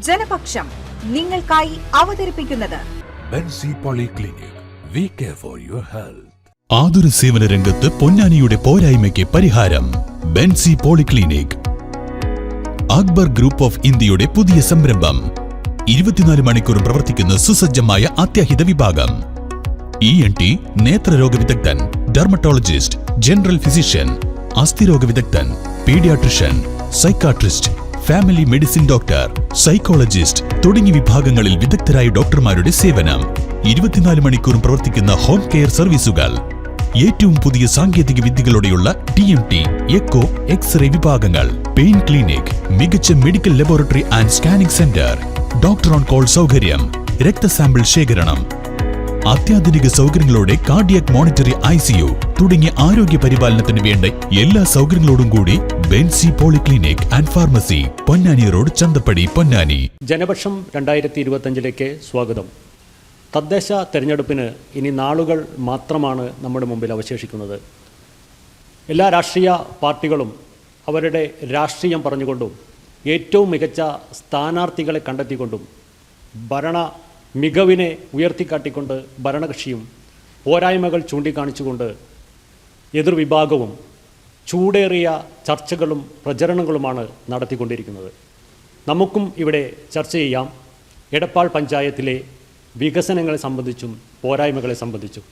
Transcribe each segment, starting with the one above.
ജനപക്ഷം നിങ്ങൾക്കായി അവതരിപ്പിക്കുന്നത് Benzy polyclinic. We care for your health ആതുര സേവന രംഗത്ത് പൊന്നാനിയുടെ പോരായ്മയ്ക്ക് പരിഹാരം Benzy polyclinic. Akbar group of ഇന്ത്യയുടെ പുതിയ സംരംഭം. ഇരുപത്തിനാല് മണിക്കൂറും പ്രവർത്തിക്കുന്ന സുസജ്ജമായ അത്യാഹിത വിഭാഗം. ഇ എൻ ടി നേത്രരോഗ വിദഗ്ധൻ ഡെർമറ്റോളജിസ്റ്റ് ജനറൽ ഫിസിഷ്യൻ അസ്ഥിരോഗ വിദഗ്ധൻ paediatrician psychiatrist family medicine doctor psychologist തുടങ്ങിയ വിഭാഗങ്ങളിൽ വിദഗ്ധരായ ഡോക്ടർമാരുടെ സേവനം. ഇരുപത്തിനാല് മണിക്കൂറും പ്രവർത്തിക്കുന്ന ഹോം കെയർ സർവീസുകൾ ഏറ്റവും പുതിയ സാങ്കേതിക വിദ്യകളോടെയുള്ള T M T echo x ray വിഭാഗങ്ങൾ. പെയിൻ ക്ലിനിക് മികച്ച medical laboratory and scanning centre doctor on call സൗകര്യം. രക്തസാമ്പിൾ ശേഖരണം. അത്യാധുനിക സൗകര്യങ്ങളോടെ കാർഡിയക് മോണിറ്ററി ഐ സിയു തുടങ്ങിയ ആരോഗ്യ പരിപാലനത്തിന് വേണ്ട എല്ലാ സൗകര്യങ്ങളോടും കൂടി Benzy polyclinic and pharmacy Ponnani road Chanthappadi Ponnani. Janapaksham രണ്ടായിരത്തി ഇരുപത്തഞ്ചിലേക്ക് സ്വാഗതം. തദ്ദേശ തെരഞ്ഞെടുപ്പിന് ഇനി നാളുകൾ മാത്രമാണ് നമ്മുടെ മുമ്പിൽ അവശേഷിക്കുന്നത്. എല്ലാ രാഷ്ട്രീയ പാർട്ടികളും അവരുടെ രാഷ്ട്രീയം പറഞ്ഞുകൊണ്ടും ഏറ്റവും മികച്ച സ്ഥാനാർത്ഥികളെ കണ്ടെത്തിക്കൊണ്ടും ഭരണ മികവിനെ ഉയർത്തിക്കാട്ടിക്കൊണ്ട് ഭരണകക്ഷിയും പോരായ്മകൾ ചൂണ്ടിക്കാണിച്ചുകൊണ്ട് എതിർവിഭാഗവും ചൂടേറിയ ചർച്ചകളും പ്രചരണങ്ങളുമാണ് നടത്തിക്കൊണ്ടിരിക്കുന്നത്. നമുക്കും ഇവിടെ ചർച്ച ചെയ്യാം. എടപ്പാൾ പഞ്ചായത്തിലെ വികസനങ്ങളെ സംബന്ധിച്ചും പോരായ്മകളെ സംബന്ധിച്ചും.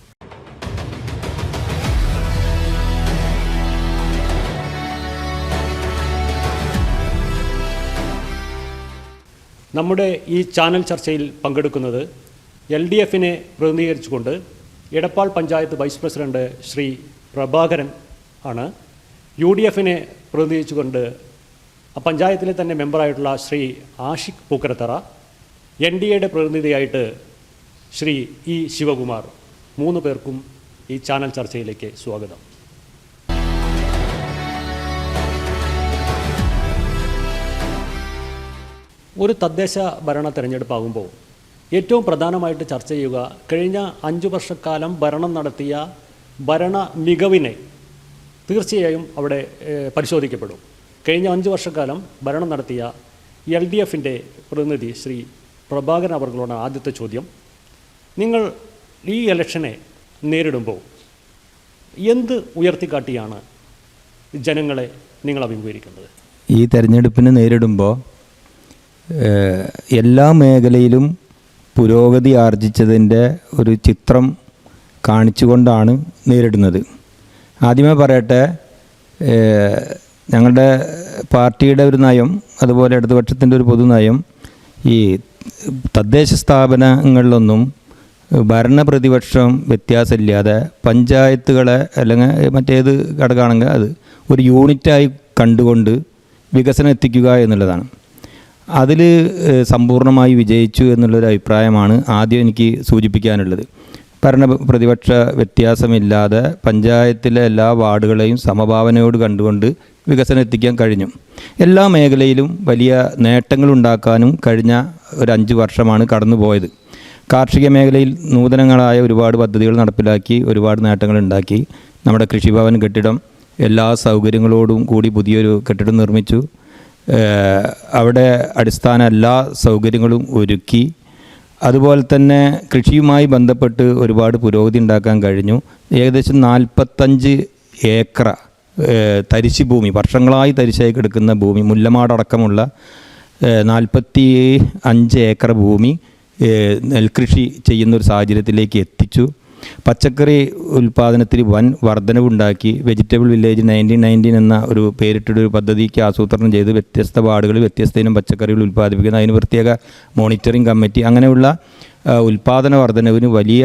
നമ്മുടെ ഈ ചാനൽ ചർച്ചയിൽ പങ്കെടുക്കുന്നത് എൽ ഡി എഫിനെ പ്രതിനിധീകരിച്ചുകൊണ്ട് എടപ്പാൾ പഞ്ചായത്ത് വൈസ് പ്രസിഡന്റ് ശ്രീ പ്രഭാകരൻ ആണ്. യു ഡി എഫിനെ പ്രതിനിധീകരിച്ചുകൊണ്ട് ആ പഞ്ചായത്തിലെ തന്നെ മെമ്പറായിട്ടുള്ള ശ്രീ ആഷിഖ് പൂക്കരത്തറ എൻ ഡി എയുടെ പ്രതിനിധിയായിട്ട് ശ്രീ ഇ ശിവകുമാർ മൂന്ന് പേർക്കും ഈ ചാനൽ ചർച്ചയിലേക്ക് സ്വാഗതം. ഒരു തദ്ദേശ ഭരണ തെരഞ്ഞെടുപ്പാകുമ്പോൾ ഏറ്റവും പ്രധാനമായിട്ട് ചർച്ച ചെയ്യുക കഴിഞ്ഞ അഞ്ചു വർഷക്കാലം ഭരണം നടത്തിയ ഭരണ മികവിനെ തീർച്ചയായും അവിടെ പരിശോധിക്കപ്പെടും. കഴിഞ്ഞ അഞ്ച് വർഷക്കാലം ഭരണം നടത്തിയ എൽ ഡി എഫിന്റെ പ്രതിനിധി ശ്രീ പ്രഭാകരൻ അവർകളോട് ആദ്യത്തെ ചോദ്യം. നിങ്ങൾ ഈ ഇലക്ഷനെ നേരിടുമ്പോൾ എന്ത് ഉയർത്തിക്കാട്ടിയാണ് ജനങ്ങളെ നിങ്ങൾ അഭിമുഖീകരിക്കുന്നത് ഈ തെരഞ്ഞെടുപ്പിനെ നേരിടുമ്പോൾ എല്ലാ മേഖലയിലും പുരോഗതി ആർജിച്ചതിന്റെ ഒരു ചിത്രം കാണിച്ചുകൊണ്ടാണ് നേരിടുന്നത്. ആദ്യമേ പറയട്ടെ ഞങ്ങളുടെ പാർട്ടിയുടെ ഒരു നയം അതുപോലെ ഇടതുപക്ഷത്തിന്റെ ഒരു പൊതുനയം ഈ തദ്ദേശ സ്ഥാപനങ്ങളിലൊന്നും ഭരണ പ്രതിപക്ഷം വ്യത്യാസമില്ലാതെ പഞ്ചായത്തുകളെ അല്ലെങ്കിൽ മറ്റേത് ഘടകമാണെങ്കിൽ അത് ഒരു യൂണിറ്റായി കണ്ടുകൊണ്ട് വികസനം എത്തിക്കുക എന്നുള്ളതാണ്. അതിൽ സമ്പൂർണമായി വിജയിച്ചു എന്നുള്ളൊരു അഭിപ്രായമാണ് ആദ്യം എനിക്ക് സൂചിപ്പിക്കാനുള്ളത്. ഭരണ പ്രതിപക്ഷ വ്യത്യാസമില്ലാതെ പഞ്ചായത്തിലെ എല്ലാ വാർഡുകളെയും സമഭാവനയോട് കണ്ടുകൊണ്ട് വികസനം എത്തിക്കാൻ കഴിഞ്ഞു. എല്ലാ മേഖലയിലും വലിയ നേട്ടങ്ങൾ ഉണ്ടാക്കാനും കഴിഞ്ഞ ഒരു അഞ്ച് വർഷമാണ് കടന്നുപോയത്. കാർഷിക മേഖലയിൽ നൂതനങ്ങളായ ഒരുപാട് പദ്ധതികൾ നടപ്പിലാക്കി ഒരുപാട് നേട്ടങ്ങൾ ഉണ്ടാക്കി. നമ്മുടെ കൃഷിഭവൻ കെട്ടിടം എല്ലാ സൗകര്യങ്ങളോടും കൂടി പുതിയൊരു കെട്ടിടം നിർമ്മിച്ചു. അവിടെ അടിസ്ഥാന എല്ലാ സൗകര്യങ്ങളും ഒരുക്കി. അതുപോലെ തന്നെ കൃഷിയുമായി ബന്ധപ്പെട്ട് ഒരുപാട് പുരോഗതി ഉണ്ടാക്കാൻ കഴിഞ്ഞു. ഏകദേശം നാൽപ്പത്തഞ്ച് ഏക്കർ തരിശ് ഭൂമി വർഷങ്ങളായി തരിശായി കിടക്കുന്ന ഭൂമി മുല്ലമാടക്കമുള്ള നാൽപ്പത്തി അഞ്ച് ഏക്കർ ഭൂമി നെൽകൃഷി ചെയ്യുന്ന ഒരു സാഹചര്യത്തിലേക്ക് എത്തിച്ചു. പച്ചക്കറി ഉൽപ്പാദനത്തിൽ വൻ വർധനവുണ്ടാക്കി. വെജിറ്റബിൾ വില്ലേജ് നയന്റീൻ നയന്റീൻ എന്ന ഒരു പേരിട്ടൊരു പദ്ധതിക്ക് ആസൂത്രണം ചെയ്ത് വ്യത്യസ്ത വാർഡുകളിൽ വ്യത്യസ്ത ഇനം പച്ചക്കറികൾ ഉൽപ്പാദിപ്പിക്കുന്ന. അതിന് പ്രത്യേക മോണിറ്ററിംഗ് കമ്മിറ്റി അങ്ങനെയുള്ള ഉൽപ്പാദന വർധനവിന് വലിയ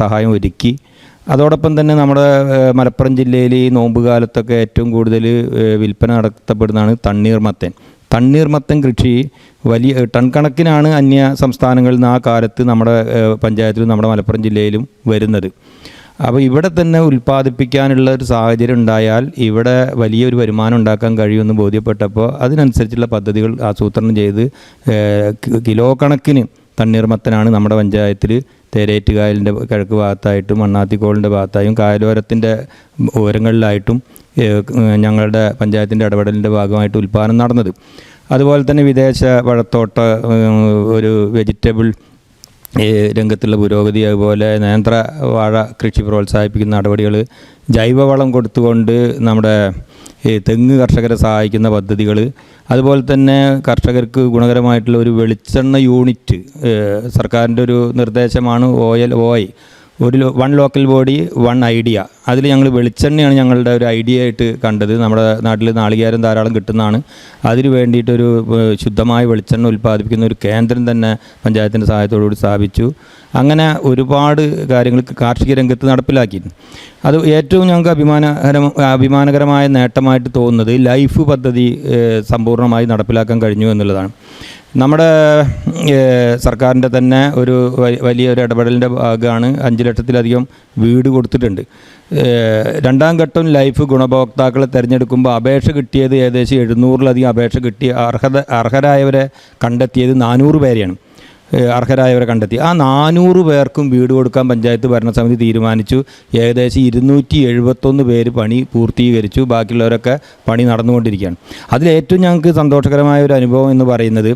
സഹായം ഒരുക്കി. അതോടൊപ്പം തന്നെ നമ്മുടെ മലപ്പുറം ജില്ലയിൽ ഈ നോമ്പ് കാലത്തൊക്കെ ഏറ്റവും കൂടുതൽ വിൽപ്പന നടത്തപ്പെടുന്നതാണ് തണ്ണീർമത്തൻ. തണ്ണീർമത്തൻ കൃഷി വലിയ ടൺ കണക്കിനാണ് അന്യ സംസ്ഥാനങ്ങളിൽ നിന്ന് ആ കാലത്ത് നമ്മുടെ പഞ്ചായത്തിലും നമ്മുടെ മലപ്പുറം ജില്ലയിലും വരുന്നത്. അപ്പോൾ ഇവിടെ തന്നെ ഉൽപ്പാദിപ്പിക്കാനുള്ള ഒരു സാഹചര്യം ഉണ്ടായാൽ ഇവിടെ വലിയൊരു വരുമാനം ഉണ്ടാക്കാൻ കഴിയുമെന്ന് ബോധ്യപ്പെട്ടപ്പോൾ അതിനനുസരിച്ചുള്ള പദ്ധതികൾ ആസൂത്രണം ചെയ്ത് കിലോ കണക്കിന് തണ്ണീർമത്തനാണ് നമ്മുടെ പഞ്ചായത്തിൽ തേരേറ്റുകായലിന്റെ കിഴക്ക് ഭാഗത്തായിട്ടും മണ്ണാത്തിക്കോളിന്റെ ഭാഗത്തായും കായലോരത്തിന്റെ ഓരങ്ങളിലായിട്ടും ഞങ്ങളുടെ പഞ്ചായത്തിന്റെ ഇടപെടലിന്റെ ഭാഗമായിട്ട് ഉൽപ്പാദനം നടന്നത്. അതുപോലെ തന്നെ വിദേശ വഴത്തോട്ട ഒരു വെജിറ്റബിൾ രംഗത്തുള്ള പുരോഗതി അതുപോലെ നേന്ത്ര വാഴ കൃഷി പ്രോത്സാഹിപ്പിക്കുന്ന നടപടികൾ ജൈവവളം കൊടുത്തുകൊണ്ട് നമ്മുടെ ഈ തെങ്ങ് കർഷകരെ സഹായിക്കുന്ന പദ്ധതികൾ അതുപോലെ തന്നെ കർഷകർക്ക് ഗുണകരമായിട്ടുള്ള ഒരു വെളിച്ചെണ്ണ യൂണിറ്റ് സർക്കാരിന്റെ ഒരു നിർദ്ദേശമാണ് ഓയിൽ ഓയ് ഒരു one local body one idea അതിൽ ഞങ്ങൾ വെളിച്ചെണ്ണയാണ് ഞങ്ങളുടെ ഒരു ഐഡിയ ആയിട്ട് കണ്ടത്. നമ്മുടെ നാട്ടിൽ നാളികേരം ധാരാളം കിട്ടുന്നതാണ്. അതിന് വേണ്ടിയിട്ടൊരു ശുദ്ധമായ വെളിച്ചെണ്ണ ഉൽപ്പാദിപ്പിക്കുന്ന ഒരു കേന്ദ്രം തന്നെ പഞ്ചായത്തിന്റെ സഹായത്തോടുകൂടി സ്ഥാപിച്ചു. അങ്ങനെ ഒരുപാട് കാര്യങ്ങൾ കാർഷിക രംഗത്ത് നടപ്പിലാക്കി അത് ഏറ്റവും ഞങ്ങൾക്ക് അഭിമാനകരം അഭിമാനകരമായ നേട്ടമായിട്ട് തോന്നുന്നത് ലൈഫ് പദ്ധതി സമ്പൂർണമായി നടപ്പിലാക്കാൻ കഴിഞ്ഞു എന്നുള്ളതാണ്. നമ്മുടെ സർക്കാരിന്റെ തന്നെ ഒരു വലിയ വലിയൊരു ഇടപെടലിന്റെ ഭാഗമാണ് അഞ്ച് ലക്ഷത്തിലധികം വീട് കൊടുത്തിട്ടുണ്ട്. രണ്ടാം ഘട്ടം ലൈഫ് ഗുണഭോക്താക്കളെ തിരഞ്ഞെടുക്കുമ്പോൾ അപേക്ഷ കിട്ടിയത് ഏകദേശം എഴുന്നൂറിലധികം അപേക്ഷ കിട്ടിയ അർഹത അർഹരായവരെ കണ്ടെത്തിയത് നാനൂറ് പേരെയാണ്. അർഹരായവരെ കണ്ടെത്തി. ആ നാനൂറ് പേർക്കും വീട് കൊടുക്കാൻ പഞ്ചായത്ത് ഭരണസമിതി തീരുമാനിച്ചു. ഏകദേശം ഇരുന്നൂറ്റി എഴുപത്തൊന്ന് പേര് പണി പൂർത്തീകരിച്ചു. ബാക്കിയുള്ളവരൊക്കെ പണി നടന്നുകൊണ്ടിരിക്കുകയാണ്. അതിലേറ്റവും ഞങ്ങൾക്ക് സന്തോഷകരമായ ഒരു അനുഭവം എന്ന് പറയുന്നത്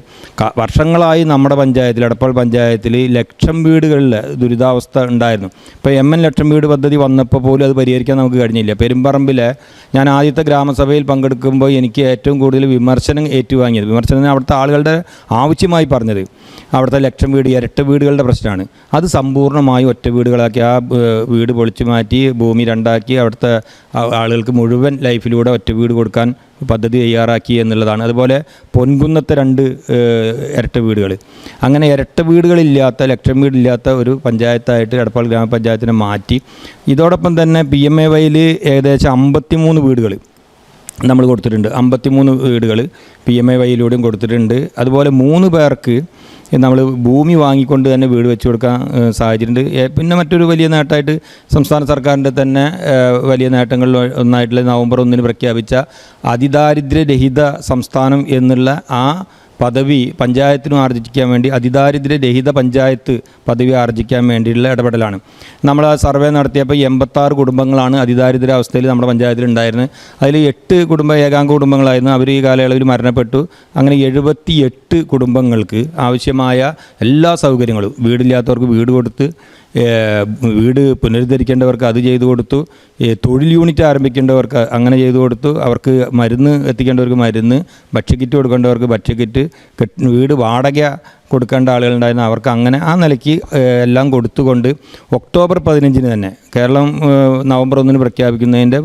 വർഷങ്ങളായി നമ്മുടെ പഞ്ചായത്തിൽ എടപ്പാൾ പഞ്ചായത്തിൽ ലക്ഷം വീടുകളിൽ ദുരിതാവസ്ഥ ഉണ്ടായിരുന്നു. ഇപ്പോൾ എം എൻ ലക്ഷം വീട് പദ്ധതി വന്നപ്പോൾ പോലും അത് പരിഹരിക്കാൻ നമുക്ക് കഴിഞ്ഞില്ല. പെരുമ്പറമ്പിലെ ഞാൻ ആദ്യത്തെ ഗ്രാമസഭയിൽ പങ്കെടുക്കുമ്പോൾ എനിക്ക് ഏറ്റവും കൂടുതൽ വിമർശനം ഏറ്റുവാങ്ങിയത് വിമർശനം അവിടുത്തെ ആളുകളുടെ ആവശ്യമായി പറഞ്ഞത് അവിടുത്തെ ലക്ഷം വീട് ഇരട്ട വീടുകളുടെ പ്രശ്നമാണ്. അത് സമ്പൂർണമായി ഒറ്റ വീടുകളാക്കി. ആ വീട് പൊളിച്ചു മാറ്റി ഭൂമി രണ്ടാക്കി അവിടുത്തെ ആളുകൾക്ക് മുഴുവൻ ലൈഫിലൂടെ ഒറ്റ വീട് കൊടുക്കാൻ പദ്ധതി തയ്യാറാക്കി എന്നുള്ളതാണ്. അതുപോലെ പൊൻകുന്നത്തെ രണ്ട് ഇരട്ട വീടുകൾ അങ്ങനെ ഇരട്ട വീടുകളില്ലാത്ത ലക്ഷം വീടില്ലാത്ത ഒരു പഞ്ചായത്തായിട്ട് എടപ്പാൾ ഗ്രാമപഞ്ചായത്തിനെ മാറ്റി. ഇതോടൊപ്പം തന്നെ പി എം എ വൈയിൽ ഏകദേശം അമ്പത്തിമൂന്ന് വീടുകൾ നമ്മൾ കൊടുത്തിട്ടുണ്ട്. അമ്പത്തിമൂന്ന് വീടുകൾ പി എം എ വൈയിലൂടെയും കൊടുത്തിട്ടുണ്ട്. അതുപോലെ മൂന്ന് പേർക്ക് നമ്മൾ ഭൂമി വാങ്ങിക്കൊണ്ട് തന്നെ വീട് വെച്ചു കൊടുക്കാൻ സാഹചര്യമുണ്ട്. പിന്നെ മറ്റൊരു വലിയ നേട്ടമായിട്ട് സംസ്ഥാന സർക്കാരിന്റെ തന്നെ വലിയ നേട്ടങ്ങളിൽ ഒന്നായിട്ടുള്ള നവംബർ ഒന്നിന് പ്രഖ്യാപിച്ച അതിദാരിദ്ര്യരഹിത സംസ്ഥാനം എന്നുള്ള ആ പദവി പഞ്ചായത്തിനും ആർജിക്കാൻ വേണ്ടി അതിദാരിദ്ര്യ രഹിത പഞ്ചായത്ത് പദവി ആർജിക്കാൻ വേണ്ടിയുള്ള ഇടപെടലാണ്. നമ്മൾ ആ സർവേ നടത്തിയപ്പോൾ എൺപത്താറ് കുടുംബങ്ങളാണ് അതിദാരിദ്ര്യ അതിദാരിദ്ര്യാവസ്ഥയിൽ നമ്മുടെ പഞ്ചായത്തിൽ ഉണ്ടായിരുന്നത്. അതിൽ എട്ട് കുടുംബ ഏകാംഗ കുടുംബങ്ങളായിരുന്നു. അവർ ഈ കാലയളവിൽ മരണപ്പെട്ടു. അങ്ങനെ എഴുപത്തി കുടുംബങ്ങൾക്ക് ആവശ്യമായ എല്ലാ സൗകര്യങ്ങളും വീടില്ലാത്തവർക്ക് വീട് കൊടുത്ത് വീട് പുനരുദ്ധരിക്കേണ്ടവർക്ക് അത് ചെയ്തു കൊടുത്തു. തൊഴിൽ യൂണിറ്റ് ആരംഭിക്കേണ്ടവർക്ക് അങ്ങനെ ചെയ്തു കൊടുത്തു. അവർക്ക് മരുന്ന് എത്തിക്കേണ്ടവർക്ക് മരുന്ന് ഭക്ഷ്യക്കിറ്റ് കൊടുക്കേണ്ടവർക്ക് ഭക്ഷ്യക്കിറ്റ് വീട് വാടക കൊടുക്കേണ്ട ആളുകളുണ്ടായിരുന്നു അവർക്ക് അങ്ങനെ ആ നിലയ്ക്ക് എല്ലാം കൊടുത്തുകൊണ്ട് ഒക്ടോബർ പതിനഞ്ചിന് തന്നെ കേരളം നവംബർ ഒന്നിന് പ്രഖ്യാപിക്കുന്നതിന്റെ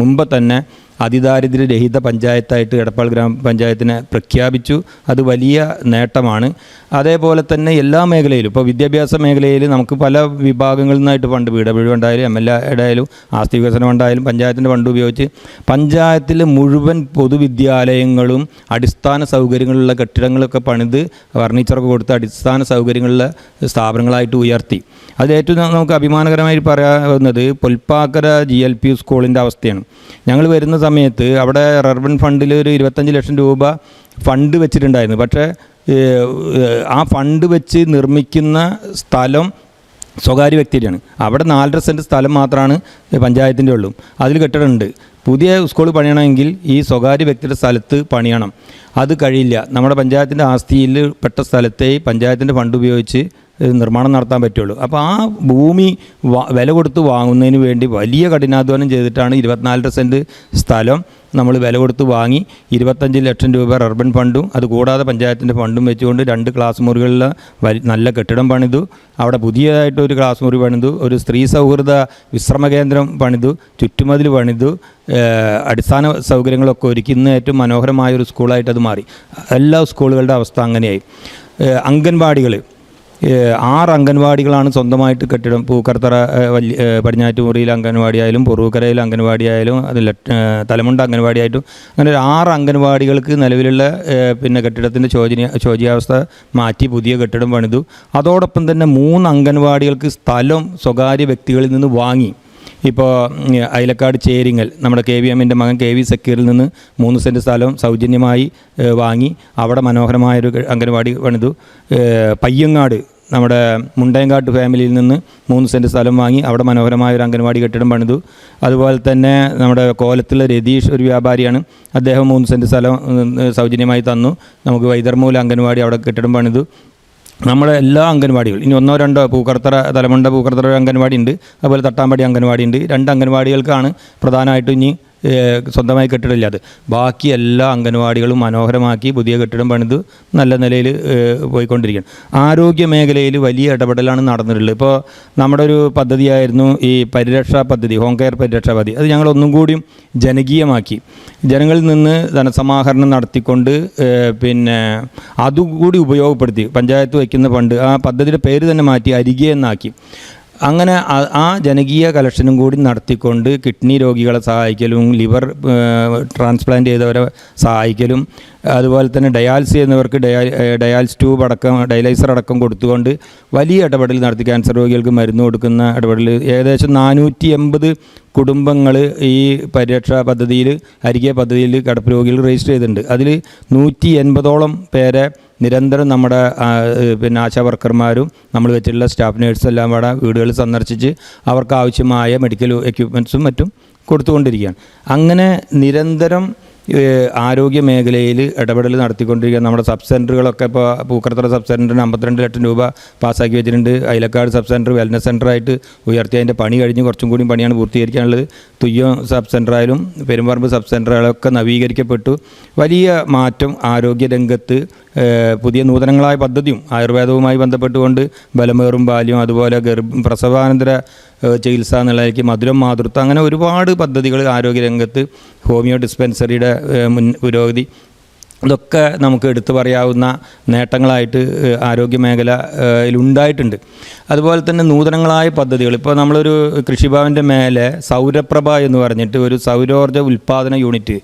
മുമ്പ് തന്നെ അതിദാരിദ്ര്യരഹിത പഞ്ചായത്തായിട്ട് എടപ്പാൾ ഗ്രാമപഞ്ചായത്തിനെ പ്രഖ്യാപിച്ചു. അത് വലിയ നേട്ടമാണ്. അതേപോലെ തന്നെ എല്ലാ മേഖലയിലും ഇപ്പോൾ വിദ്യാഭ്യാസ മേഖലയിൽ നമുക്ക് പല വിഭാഗങ്ങളിൽ നിന്നായിട്ട് ഫണ്ട് വീട് ഉണ്ടായാലും എം എൽ എയുടെ ആയാലും ആസ്തി വികസനം ഉണ്ടായാലും പഞ്ചായത്തിന്റെ ഫണ്ട് ഉപയോഗിച്ച് പഞ്ചായത്തിലെ മുഴുവൻ പൊതുവിദ്യാലയങ്ങളും അടിസ്ഥാന സൗകര്യങ്ങളുള്ള കെട്ടിടങ്ങളൊക്കെ പണിത് ഫർണിച്ചറൊക്കെ കൊടുത്ത് അടിസ്ഥാന സൗകര്യങ്ങളുള്ള സ്ഥാപനങ്ങളായിട്ട് ഉയർത്തി. അതിലേറ്റവും നമുക്ക് അഭിമാനകരമായി പറയാവുന്നത് പുൽപ്പാക്കര ജി എൽ പി സ്കൂളിന്റെ അവസ്ഥയാണ്. ഞങ്ങൾ വരുന്ന സമയത്ത് അവിടെ റർബൻ ഫണ്ടിൽ ഒരു ഇരുപത്തഞ്ച് ലക്ഷം രൂപ ഫണ്ട് വെച്ചിട്ടുണ്ടായിരുന്നു. പക്ഷേ ആ ഫണ്ട് വെച്ച് നിർമ്മിക്കുന്ന സ്ഥലം സ്വകാര്യ വ്യക്തിയുടെയാണ്. അവിടെ നാലര സെന്റ് സ്ഥലം മാത്രമാണ് പഞ്ചായത്തിന്റെ ഉള്ളൂ. അതിൽ കെട്ടിടമുണ്ട്. പുതിയ സ്കൂൾ പണിയണമെങ്കിൽ ഈ സ്വകാര്യ വ്യക്തിയുടെ സ്ഥലത്ത് പണിയണം. അത് കഴിയില്ല. നമ്മുടെ പഞ്ചായത്തിന്റെ ആസ്തിയിൽ പെട്ട സ്ഥലത്തെ പഞ്ചായത്തിന്റെ ഫണ്ട് ഉപയോഗിച്ച് നിർമ്മാണം നടത്താൻ പറ്റുള്ളൂ. അപ്പോൾ ആ ഭൂമി വില കൊടുത്ത് വാങ്ങുന്നതിന് വേണ്ടി വലിയ കഠിനാധ്വാനം ചെയ്തിട്ടാണ് ഇരുപത്തിനാലര സെന്റ് സ്ഥലം നമ്മൾ വില കൊടുത്ത് വാങ്ങി ഇരുപത്തഞ്ച് ലക്ഷം രൂപ അർബൻ ഫണ്ടും അതുകൂടാതെ പഞ്ചായത്തിന്റെ ഫണ്ടും വെച്ചുകൊണ്ട് രണ്ട് ക്ലാസ് മുറികളിൽ നല്ല കെട്ടിടം പണിതു. അവിടെ പുതിയതായിട്ട് ഒരു ക്ലാസ് മുറി പണിതു ഒരു സ്ത്രീ സൗഹൃദ വിശ്രമ കേന്ദ്രം പണിതു ചുറ്റുമതിൽ പണിതു. അടിസ്ഥാന സൗകര്യങ്ങളൊക്കെ ഒരുക്കി ഇന്ന് ഏറ്റവും മനോഹരമായ ഒരു സ്കൂളായിട്ട് അത് മാറി. എല്ലാ സ്കൂളുകളുടെ അവസ്ഥ അങ്ങനെയായി. അംഗൻവാടികൾ ആറ് അംഗൻവാടികളാണ് സ്വന്തമായിട്ട് കെട്ടിടം പൂക്കർത്തറ വലിയ പടിഞ്ഞാറ്റുമുറിയിൽ അംഗൻവാടി ആയാലും പൊറൂക്കരയിൽ അംഗൻവാടി ആയാലും ഏഹ് തലമുണ്ട അംഗൻവാടി ആയിട്ടും അങ്ങനെ ഒരു ആറ് അംഗൻവാടികൾക്ക് നിലവിലുള്ള പിന്നെ കെട്ടിടത്തിന്റെ ശോചനീയ ശോചിയാവസ്ഥ മാറ്റി പുതിയ കെട്ടിടം പണിതു. അതോടൊപ്പം തന്നെ മൂന്ന് അംഗൻവാടികൾക്ക് സ്ഥലം സ്വകാര്യ വ്യക്തികളിൽ നിന്ന് വാങ്ങി. ഇപ്പോൾ അയിലക്കാട് ചേരിങ്ങൽ നമ്മുടെ കെ വി എമ്മിന്റെ മകൻ കെ വി സക്കീറിൽ നിന്ന് മൂന്ന് സെന്റ് സ്ഥലം സൗജന്യമായി വാങ്ങി അവിടെ മനോഹരമായൊരു അംഗനവാടി പണിതു. പയ്യങ്ങാട് നമ്മുടെ മുണ്ടയങ്കാട്ട് ഫാമിലിയിൽ നിന്ന് മൂന്ന് സെന്റ് സ്ഥലം വാങ്ങി അവിടെ മനോഹരമായ ഒരു അംഗൻവാടി കെട്ടിടം പണിതു. അതുപോലെ തന്നെ നമ്മുടെ കോലത്തുള്ള രതീഷ് ഒരു വ്യാപാരിയാണ് അദ്ദേഹം മൂന്ന് സെന്റ് സ്ഥലം സൗജന്യമായി തന്നു. നമുക്ക് വൈതർമൂല അംഗനവാടി അവിടെ കെട്ടിടം പണിതു. നമ്മുടെ എല്ലാ അംഗൻവാടികളും ഇനി ഒന്നോ രണ്ടോ പൂക്കർത്തറ തലമുണ്ട പൂക്കർത്തറ അംഗൻവാടി ഉണ്ട് അതുപോലെ തട്ടാമ്പടി അംഗൻവാടി ഉണ്ട്. രണ്ട് അംഗൻവാടികൾക്കാണ് പ്രധാനമായിട്ടും ഇനി സ്വന്തമായി കെട്ടിടമില്ലാതെ ബാക്കി എല്ലാ അംഗൻവാടികളും മനോഹരമാക്കി പുതിയ കെട്ടിടം പണിത് നല്ല നിലയിൽ പോയിക്കൊണ്ടിരിക്കുകയാണ്. ആരോഗ്യ മേഖലയിൽ വലിയ ഇടപെടലാണ് നടന്നിട്ടുള്ളത്. ഇപ്പോൾ നമ്മുടെ ഒരു പദ്ധതിയായിരുന്നു ഈ പരിരക്ഷാ പദ്ധതി ഹോം കെയർ പരിരക്ഷാ പദ്ധതി. അത് ഞങ്ങൾ ഒന്നും കൂടിയും ജനകീയമാക്കി. ജനങ്ങളിൽ നിന്ന് ധനസമാഹരണം നടത്തിക്കൊണ്ട് പിന്നെ അതുകൂടി ഉപയോഗപ്പെടുത്തി. പഞ്ചായത്ത് വയ്ക്കുന്ന ഫണ്ട് ആ പദ്ധതിയുടെ പേര് തന്നെ മാറ്റി അരികെ എന്നാക്കി. അങ്ങനെ ആ- ജനകീയ കലക്ഷനും കൂടി നടത്തിക്കൊണ്ട് കിഡ്നി രോഗികളെ സഹായിക്കലും ലിവർ ട്രാൻസ്പ്ലാന്റ് ചെയ്തവരെ സഹായിക്കലും അതുപോലെ തന്നെ ഡയാലിസ് ചെയ്യുന്നവർക്ക് ഡയാ ഡയാലിസ് ട്യൂബ് അടക്കം ഡയലൈസർ അടക്കം കൊടുത്തുകൊണ്ട് വലിയ ഇടപെടൽ നടത്തി ക്യാൻസർ രോഗികൾക്ക് മരുന്ന് കൊടുക്കുന്ന ഇടപെടൽ ഏകദേശം നാനൂറ്റി എൺപത് കുടുംബങ്ങൾ ഈ പരിരക്ഷാ പദ്ധതിയിൽ അരികെ പദ്ധതിയിൽ കിടപ്പ് രോഗികൾ രജിസ്റ്റർ ചെയ്തിട്ടുണ്ട്. അതിൽ നൂറ്റി എൺപതോളം പേരെ നിരന്തരം നമ്മുടെ പിന്നെ ആശാ വർക്കർമാരും നമ്മൾ വെച്ചിട്ടുള്ള സ്റ്റാഫ് നേഴ്സും എല്ലാം അവിടെ വീടുകളിൽ സന്ദർശിച്ച് അവർക്ക് ആവശ്യമായ മെഡിക്കൽ എക്യുപ്മെന്റ്സും മറ്റും കൊടുത്തുകൊണ്ടിരിക്കുകയാണ്. അങ്ങനെ നിരന്തരം ആരോഗ്യ മേഖലയിൽ ഇടപെടൽ നടത്തിക്കൊണ്ടിരിക്കുക നമ്മുടെ സബ് സെന്ററുകളൊക്കെ ഇപ്പോൾ പൂക്കറത്തറ സബ് സെന്ററിന് അമ്പത്തിരണ്ട് ലക്ഷം രൂപ പാസ്സാക്കി വെച്ചിട്ടുണ്ട്. അയിലക്കാട് സബ് സെന്റർ വെൽനസ് സെന്ററായിട്ട് ഉയർത്തി അതിന്റെ പണി കഴിഞ്ഞ് കുറച്ചും കൂടി പണിയാണ് പൂർത്തീകരിക്കാനുള്ളത്. തുയ്യം സബ് സെന്ററായാലും പെരുമ്പറമ്പ് സബ് സെന്ററുകളൊക്കെ നവീകരിക്കപ്പെട്ടു. വലിയ മാറ്റം ആരോഗ്യ രംഗത്ത് പുതിയ നൂതനങ്ങളായ പദ്ധതിയും ആയുർവേദവുമായി ബന്ധപ്പെട്ടുകൊണ്ട് ബലമേറും ബാല്യം അതുപോലെ ഗർഭ പ്രസവാനന്തര ചികിത്സ എന്നുള്ളതിലേക്ക് മധുരം മാതൃത്വം അങ്ങനെ ഒരുപാട് പദ്ധതികൾ ആരോഗ്യരംഗത്ത് ഹോമിയോ ഡിസ്പെൻസറിയുടെ മുൻ പുരോഗതി ഇതൊക്കെ നമുക്ക് എടുത്തു പറയാവുന്ന നേട്ടങ്ങളായിട്ട് ആരോഗ്യ മേഖലയിൽ ഉണ്ടായിട്ടുണ്ട് അതുപോലെ തന്നെ നൂതനങ്ങളായ പദ്ധതികൾ. ഇപ്പോൾ നമ്മളൊരു കൃഷിഭവന്റെ മേലെ സൗരപ്രഭ എന്ന് പറഞ്ഞിട്ട് ഒരു സൗരോർജ ഉൽപ്പാദന യൂണിറ്റ്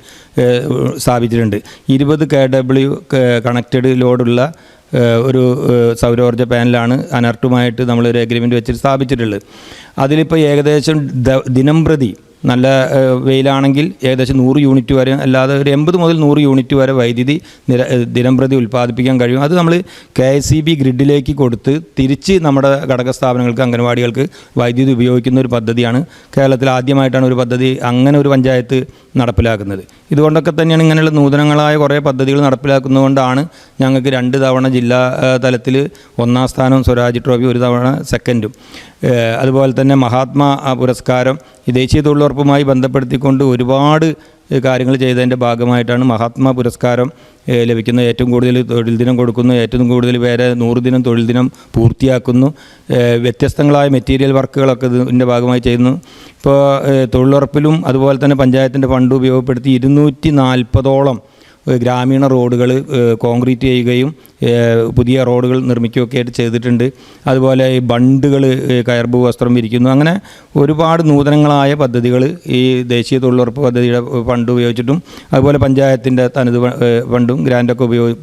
സ്ഥാപിച്ചിട്ടുണ്ട്. ഇരുപത് കെ ഡബ്ല്യു കണക്റ്റഡ് ലോഡുള്ള ഒരു സൗരോർജ പാനലാണ് അനർട്ടുമായിട്ട് നമ്മളൊരു അഗ്രിമെന്റ് വെച്ച് സ്ഥാപിച്ചിട്ടുള്ളത്. അതിലിപ്പോൾ ഏകദേശം ദിനം പ്രതി നല്ല വെയിലാണെങ്കിൽ ഏകദേശം നൂറ് യൂണിറ്റ് വരെ അല്ലാതെ ഒരു എൺപത് മുതൽ നൂറ് യൂണിറ്റ് വരെ വൈദ്യുതി നിര ദിനംപ്രതി ദിനം പ്രതി ഉൽപ്പാദിപ്പിക്കാൻ കഴിയും. അത് നമ്മൾ കെ എസ് സി ബി ഗ്രിഡിലേക്ക് കൊടുത്ത് തിരിച്ച് നമ്മുടെ ഘടക സ്ഥാപനങ്ങൾക്ക് അംഗൻവാടികൾക്ക് വൈദ്യുതി ഉപയോഗിക്കുന്ന ഒരു പദ്ധതിയാണ്. കേരളത്തിൽ ആദ്യമായിട്ടാണ് ഒരു പദ്ധതി അങ്ങനെ ഒരു പഞ്ചായത്ത് നടപ്പിലാക്കുന്നത്. ഇതുകൊണ്ടൊക്കെ തന്നെയാണ് ഇങ്ങനെയുള്ള നൂതനങ്ങളായ കുറേ പദ്ധതികൾ നടപ്പിലാക്കുന്നതുകൊണ്ടാണ് ഞങ്ങൾക്ക് രണ്ട് തവണ ജില്ലാ തലത്തിൽ ഒന്നാം സ്ഥാനവും സ്വരാജ് ട്രോഫി ഒരു തവണ സെക്കൻഡും. അതുപോലെ തന്നെ മഹാത്മാ പുരസ്കാരം ഈ ദേശീയ തൊഴിലുറപ്പുമായി ബന്ധപ്പെടുത്തിക്കൊണ്ട് ഒരുപാട് കാര്യങ്ങൾ ചെയ്തതിന്റെ ഭാഗമായിട്ടാണ് മഹാത്മാ പുരസ്കാരം ലഭിക്കുന്ന ഏറ്റവും കൂടുതൽ തൊഴിൽ ദിനം കൊടുക്കുന്നു. ഏറ്റവും കൂടുതൽ പേരെ നൂറ് ദിനം തൊഴിൽ ദിനം പൂർത്തിയാക്കുന്നു. വ്യത്യസ്തങ്ങളായ മെറ്റീരിയൽ വർക്കുകളൊക്കെ ഇതിന്റെ ഭാഗമായി ചെയ്യുന്നു. ഇപ്പോൾ തൊഴിലുറപ്പിലും അതുപോലെ തന്നെ പഞ്ചായത്തിന്റെ ഫണ്ട് ഉപയോഗപ്പെടുത്തി ഇരുന്നൂറ്റി നാൽപ്പതോളം ഗ്രാമീണ റോഡുകൾ കോൺക്രീറ്റ് ചെയ്യുകയും പുതിയ റോഡുകൾ നിർമ്മിക്കുകയൊക്കെ ആയിട്ട് ചെയ്തിട്ടുണ്ട്. അതുപോലെ ഈ ബണ്ടുകൾ കയർബു വസ്ത്രം വിരിക്കുന്നു. അങ്ങനെ ഒരുപാട് നൂതനങ്ങളായ പദ്ധതികൾ ഈ ദേശീയ തൊഴിലുറപ്പ് പദ്ധതിയുടെ ഫണ്ട് ഉപയോഗിച്ചിട്ടും അതുപോലെ പഞ്ചായത്തിന്റെ തനത് ഫണ്ടും ഗ്രാൻഡൊക്കെ ഉപയോഗി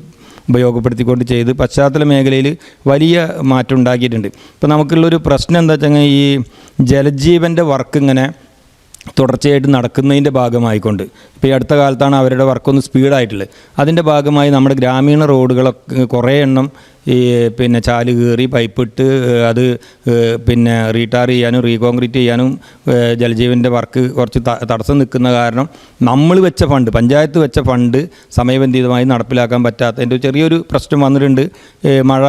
ഉപയോഗപ്പെടുത്തിക്കൊണ്ട് ചെയ്ത് പശ്ചാത്തല മേഖലയിൽ വലിയ മാറ്റം ഉണ്ടാക്കിയിട്ടുണ്ട്. ഇപ്പോൾ നമുക്കുള്ളൊരു പ്രശ്നം എന്താ വെച്ചാൽ ഈ ജലജീവന്റെ വർക്ക് ഇങ്ങനെ തുടർച്ചയായിട്ട് നടക്കുന്നതിന്റെ ഭാഗമായിക്കൊണ്ട്. ഇപ്പോൾ ഈ അടുത്ത കാലത്താണ് അവരുടെ വർക്കൊന്ന് സ്പീഡായിട്ടുള്ളത് അതിന്റെ ഭാഗമായി നമ്മുടെ ഗ്രാമീണ റോഡുകളൊക്കെ കുറേ എണ്ണം ഈ പിന്നെ ചാൽ കീറി പൈപ്പിട്ട് അത് പിന്നെ റീടാർ ചെയ്യാനും റീകോൺക്രീറ്റ് ചെയ്യാനും ജലജീവന്റെ വർക്ക് കുറച്ച് തടസ്സം നിൽക്കുന്ന കാരണം നമ്മൾ വെച്ച ഫണ്ട് പഞ്ചായത്ത് വെച്ച ഫണ്ട് സമയബന്ധിതമായി നടപ്പിലാക്കാൻ പറ്റാത്തതിന്റെ ചെറിയൊരു പ്രശ്നം വന്നിട്ടുണ്ട്. മഴ